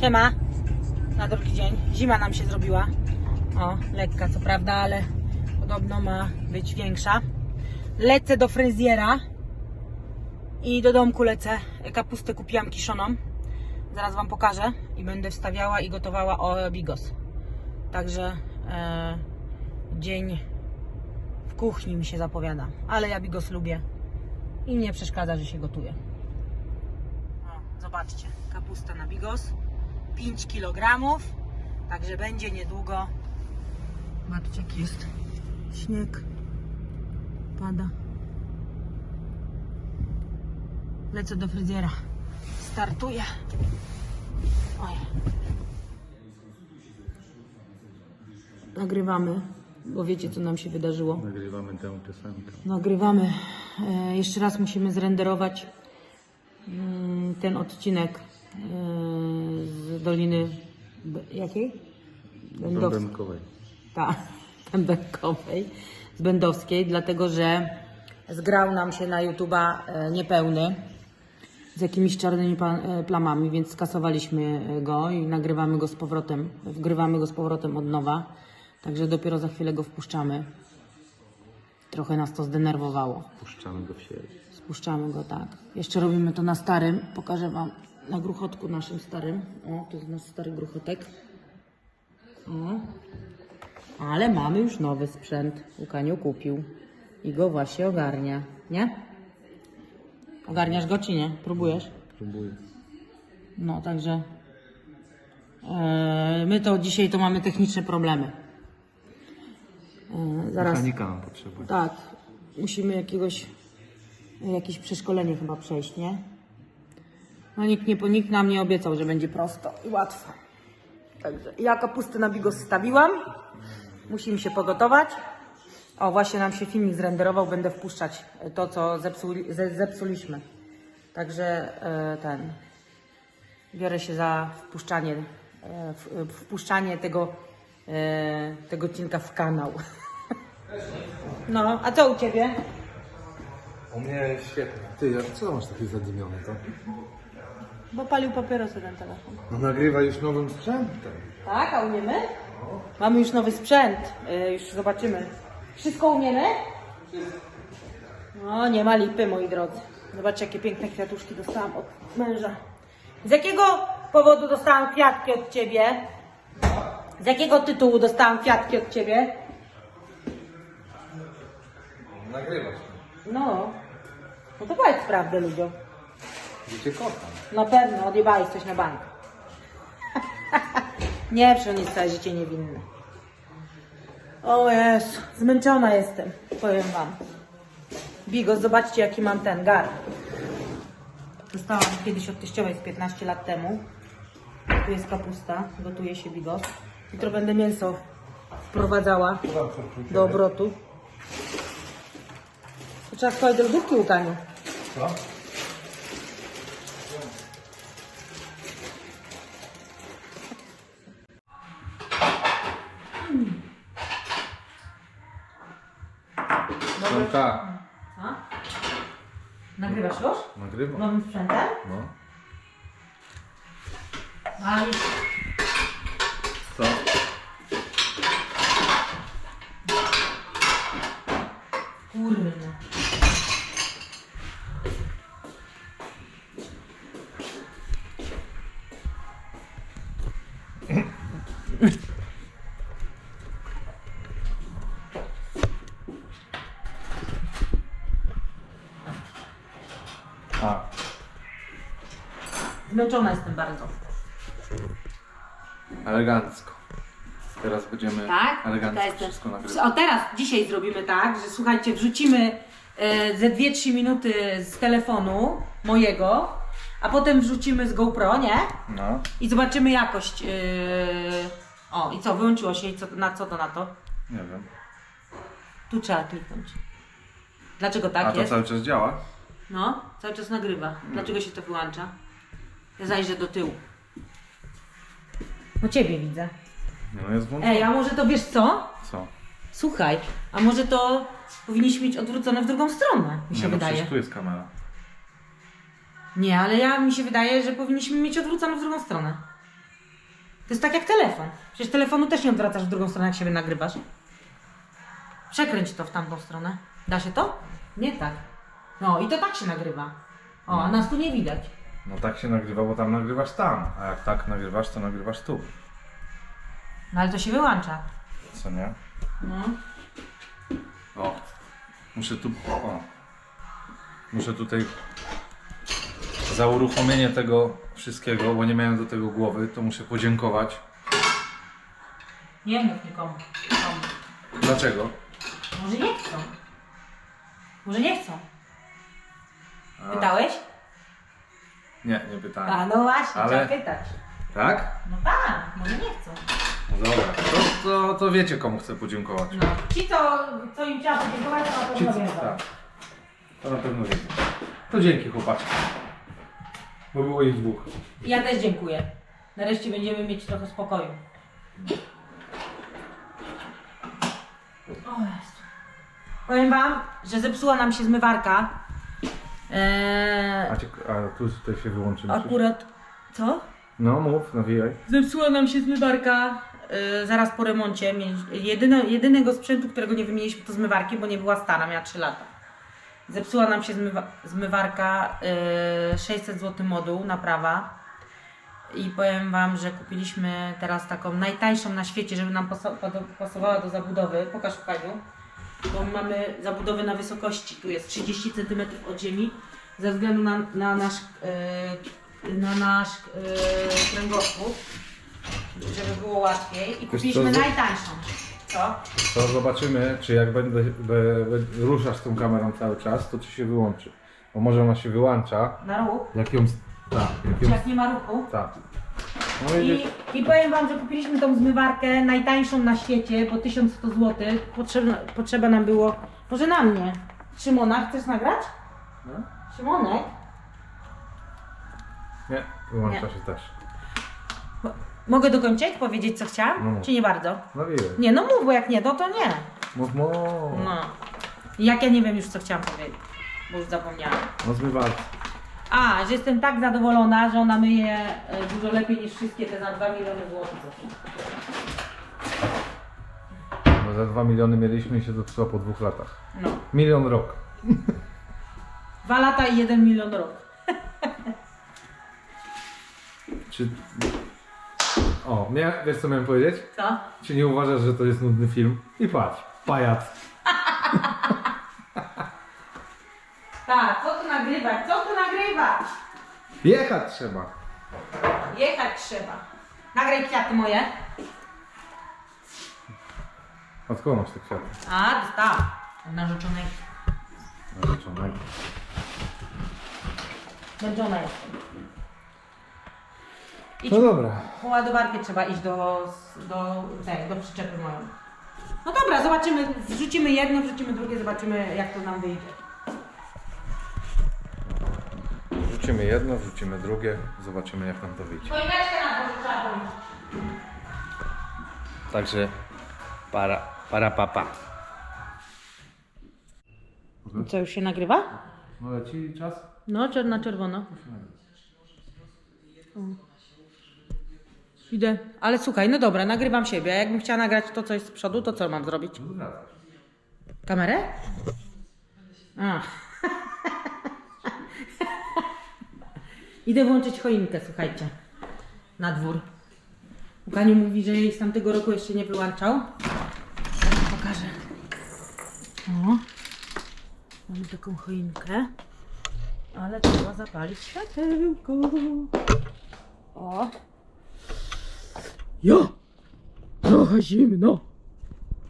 Siema. Na drugi dzień. Zima nam się zrobiła. O, lekka co prawda, ale podobno ma być większa. Lecę do fryzjera i do domku lecę. Kapustę kupiłam kiszoną. Zaraz Wam pokażę i będę wstawiała i gotowała o bigos. Także e, dzień w kuchni mi się zapowiada. Ale ja bigos lubię i nie przeszkadza, że się gotuje. O, zobaczcie, kapusta na bigos. 5 kg. Także będzie niedługo. Zobaczcie, jaki jest śnieg. Pada. Lecę do fryzjera. Startuję. Oj. Nagrywamy, bo wiecie, co nam się wydarzyło. Nagrywamy tę piosenkę. Nagrywamy. E, jeszcze raz musimy zrenderować mm, ten odcinek z Doliny B- jakiej? Będowskiej. Bębenkowej. Tak, Bębenkowej, z Będowskiej, dlatego że zgrał nam się na YouTube'a e, niepełny z jakimiś czarnymi e, plamami, więc skasowaliśmy go i nagrywamy go z powrotem, wgrywamy go z powrotem od nowa. Także dopiero za chwilę go wpuszczamy. Trochę nas to zdenerwowało. Puszczamy go w sieć. Spuszczamy go tak. Jeszcze robimy to na starym. Pokażę Wam na gruchotku naszym starym. O, to jest nasz stary gruchotek. O. Ale mamy już nowy sprzęt. Łukaniu kupił. I go właśnie ogarnia. Nie? Ogarniasz go czy nie? Próbujesz? Próbuję. No, także e, my to dzisiaj to mamy techniczne problemy. E, zaraz. Mechanika potrzebuje. Tak, musimy jakiegoś, jakieś przeszkolenie chyba przejść, nie? No nikt, nie, nikt nam nie obiecał, że będzie prosto i łatwo. Także ja kapustę na bigos stawiłam. Musimy się pogotować. O, właśnie nam się filmik zrenderował. Będę wpuszczać to, co zepsuli, ze- zepsuliśmy. Także e, ten. Biorę się za wpuszczanie, e, wpuszczanie tego, e, tego odcinka w kanał. No, a co u ciebie? U mnie świetnie. Ty, a co masz taki zadymiony to? Bo palił papierosy ten telefon. No nagrywa już nowym sprzętem. Tak, a umiemy? Mamy już nowy sprzęt. Y, już zobaczymy. Wszystko umiemy? No, nie ma lipy, moi drodzy. Zobaczcie, jakie piękne kwiatuszki dostałam od męża. Z jakiego powodu dostałam kwiatki od ciebie? Z jakiego tytułu dostałam kwiatki od ciebie? Nagrywasz. No, no to powiedz prawdę ludziom. Że cię kocham. Na pewno odjebałeś coś na bank. nie, przecież on jest całe życie niewinny. O Jezu, zmęczona jestem, powiem wam. Bigos, zobaczcie jaki mam ten gar. Dostałam kiedyś od teściowej z 15 lat temu. Tu jest kapusta, gotuje się bigos. Jutro będę mięso wprowadzała do obrotu. To trzeba wkładać do lodówki łukaniu. Co? Tak. Nagrywasz już? Nagrywam. Nowym sprzętem? No. A Co? A. Zmęczona jestem bardzo. Elegancko. Teraz będziemy Tak? elegancko To jest- wszystko nagrywać. O teraz, dzisiaj zrobimy tak, że słuchajcie, wrzucimy e, ze 2-3 minuty z telefonu mojego, a potem wrzucimy z GoPro, nie? No. I zobaczymy jakość. e, O, i co, wyłączyło się i co, na co to na to? Nie wiem. Tu trzeba kliknąć. Dlaczego A tak to jest? cały czas działa? No, cały czas nagrywa. Dlaczego się to wyłącza? Ja zajrzę do tyłu. No ciebie widzę. No jest włączone. Ej, a może to wiesz co? Co? Słuchaj, a może to powinniśmy mieć odwrócone w drugą stronę, mi się Nie, no wydaje. przecież tu jest kamera. Nie, ale ja mi się wydaje, że powinniśmy mieć odwrócone w drugą stronę. To jest tak jak telefon. Przecież telefonu też nie odwracasz w drugą stronę, jak siebie nagrywasz. Przekręć to w tamtą stronę. Da się to? Nie tak. No i to tak się nagrywa. O, a nas tu nie widać. No tak się nagrywa, bo tam nagrywasz tam, a jak tak nagrywasz, to nagrywasz tu. No ale to się wyłącza. Co nie? No. O, muszę tu. O. Muszę tutaj. Za uruchomienie tego wszystkiego, bo nie miałem do tego głowy, to muszę podziękować. Nie mów nikomu. Nikomu. Dlaczego? Może nie chcą. Może nie chcą. Pytałeś? Nie, nie pytałem. A no właśnie, Ale- trzeba pytać. Tak? No tak, może nie chcą. No dobra. To, to, to wiecie, komu chcę podziękować. No. Ci, co, co im trzeba podziękować, to na Ci, pewno wiedzą. tak. To na pewno wiecie. To dzięki chłopaczki. Bo było ich dwóch. Ja też dziękuję. Nareszcie będziemy mieć trochę spokoju. O Jezu. Powiem wam, że zepsuła nam się zmywarka. Eee, A, ciek- a tu tutaj się wyłączymy. akurat... Co? No mów, nawijaj. Zepsuła nam się zmywarka e, zaraz po remoncie. Mieli- Jedyne, jedynego sprzętu, którego nie wymieniliśmy to zmywarki, bo nie była stara, miała 3 lata. Zepsuła nam się zmywa zmywarka e, 600 zł moduł, naprawa. I powiem Wam, że kupiliśmy teraz taką najtańszą na świecie, żeby nam paso- pasowała do zabudowy. Pokaż Kaniu. Bo my mamy zabudowę na wysokości, tu jest 30 cm od ziemi, ze względu na, na nasz, e, na nasz e, kręgosłup, żeby było łatwiej. I kupiliśmy co, najtańszą. Co? To zobaczymy, czy jak będę, be, be, ruszasz tą kamerą cały czas, to czy się wyłączy. Bo może ona się wyłącza, Na ruch? jak ją... Tak, jak ją... jak nie ma ruchu? Tak. No i... I, I powiem Wam, że kupiliśmy tą zmywarkę najtańszą na świecie, bo 1100 zł. Potrzebna, potrzeba nam było, może na mnie. Szymona, chcesz nagrać? No? Szymonek? Nie, wyłącza się też. Mogę dokończyć? Powiedzieć co chciałam? No. Czy nie bardzo? Nawijaj. Nie, no mów, bo jak nie, no to nie. Mów, mów. No. Jak ja nie wiem już co chciałam powiedzieć, bo już zapomniałam. No zmywalcy. A, że jestem tak zadowolona, że ona myje e, dużo lepiej niż wszystkie te za 2 miliony złotych. Bo za 2 miliony mieliśmy i się zepsuła po dwóch latach. No. Milion rok. Dwa lata i jeden milion rok. Czy... O, nie, wiesz co miałem powiedzieć? Co? Czy nie uważasz, że to jest nudny film? I patrz, pajac. Tak, co tu nagrywać? Co tu nagrywać? Jechać trzeba. Jechać trzeba. Nagraj kwiaty moje. Od kogo masz te kwiaty? A, dostałam. Od narzeczonej. Narzeczonego. Męczona jestem. Idź, No dobra. po ładowarkę trzeba iść do, do, tej, do przyczepy moją. No dobra, zobaczymy, wrzucimy jedno, wrzucimy drugie, zobaczymy jak to nam wyjdzie. Wrzucimy jedno, wrzucimy drugie, zobaczymy jak nam to wyjdzie. Choineczkę. Także para, para papa. Co, już się nagrywa? No leci czas? No, czer na czerwono. Idę. Ale słuchaj, no dobra, nagrywam siebie. A jakbym chciała nagrać to, co jest z przodu, to co mam zrobić? Kamerę? A. Idę włączyć choinkę, słuchajcie. Na dwór. Łukanie mówi, że jej z tamtego roku jeszcze nie wyłączał. Pokażę. O. Mamy taką choinkę. Ale trzeba zapalić światełko. O. Jo! Trochę zimno.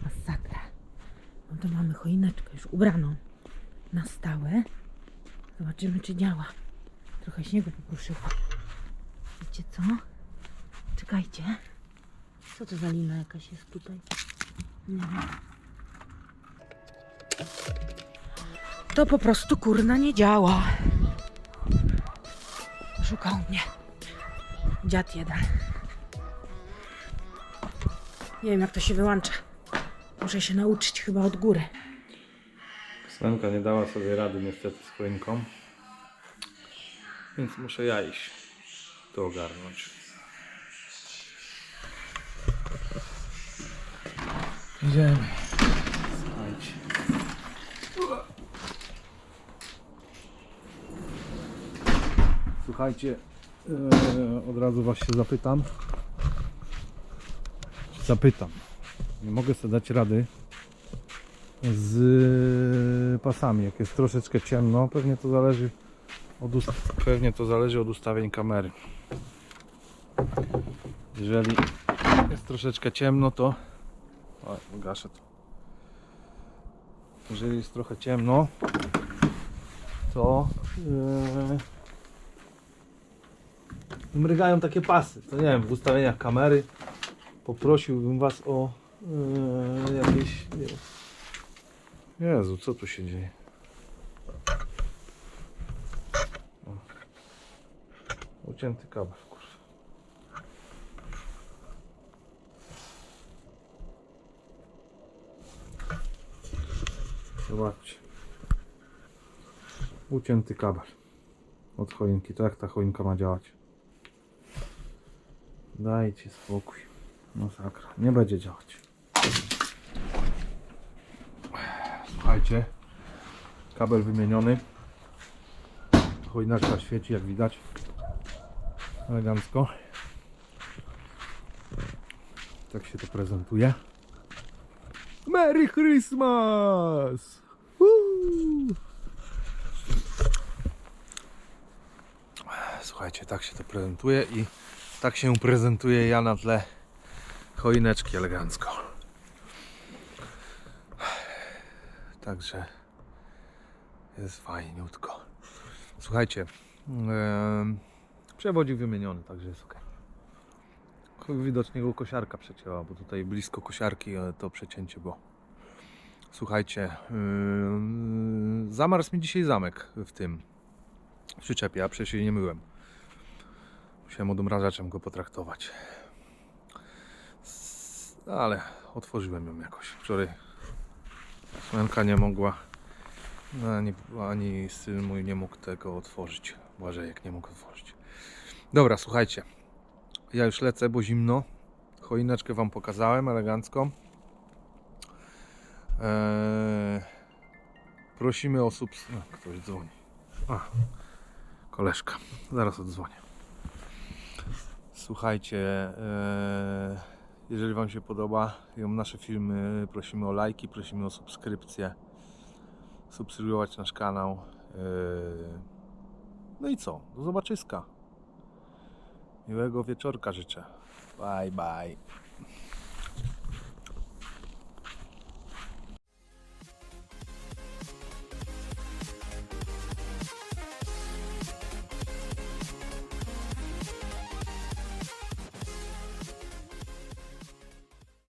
Masakra. No to mamy choineczkę już ubraną na stałe. Zobaczymy, czy działa. Trochę śniegu popruszyło. Wiecie co? Czekajcie. Co to za lina jakaś jest tutaj? Nie wiem. To po prostu kurna nie działa. Szukał mnie. Dziad jeden. Nie wiem jak to się wyłącza. Muszę się nauczyć chyba od góry. Svenka nie dała sobie rady niestety z choinką. Więc muszę ja iść to ogarnąć. Idziemy. Słuchajcie. Słuchajcie, yy, od razu was się zapytam. Zapytam. Nie mogę sobie dać rady z pasami. Jak jest troszeczkę ciemno, pewnie to zależy od, pewnie to zależy od ustawień kamery. Jeżeli jest troszeczkę ciemno, to o, gaszę to. Jeżeli jest trochę ciemno, to yy, mrygają takie pasy. To nie wiem, w ustawieniach kamery poprosiłbym Was o yy, jakieś. Nie. Jezu, co tu się dzieje? Ucięty kabel, kurwa. Zobaczcie. Ucięty kabel od choinki. To jak ta choinka ma działać? Dajcie spokój. Masakra. Nie będzie działać. Słuchajcie. Kabel wymieniony. Choinarka świeci jak widać. Elegancko. Tak się to prezentuje. Merry Christmas! Słuchajcie, tak się to prezentuje i tak się prezentuje ja na tle choineczki elegancko. Także jest fajniutko. Słuchajcie, em, przewodzik wymieniony, także jest ok. Widocznie go kosiarka przecięła, bo tutaj blisko kosiarki e, to przecięcie było. Słuchajcie, yy, zamarzł mi dzisiaj zamek w tym w przyczepie, a przecież jej nie myłem. Musiałem odmrażaczem go potraktować. Ale otworzyłem ją jakoś. Wczoraj Słonka nie mogła, ani, ani syn mój nie mógł tego otworzyć. Błażejek nie mógł otworzyć. Dobra, słuchajcie. Ja już lecę, bo zimno. Choineczkę Wam pokazałem elegancko. Eee, prosimy o subs... Ktoś dzwoni. A, koleżka. Zaraz odzwonię. Słuchajcie, eee, jeżeli Wam się podoba nasze filmy, prosimy o lajki, prosimy o subskrypcję. Subskrybować nasz kanał. Eee, no i co? Do zobaczyska. Miłego wieczorka życzę. Bye bye.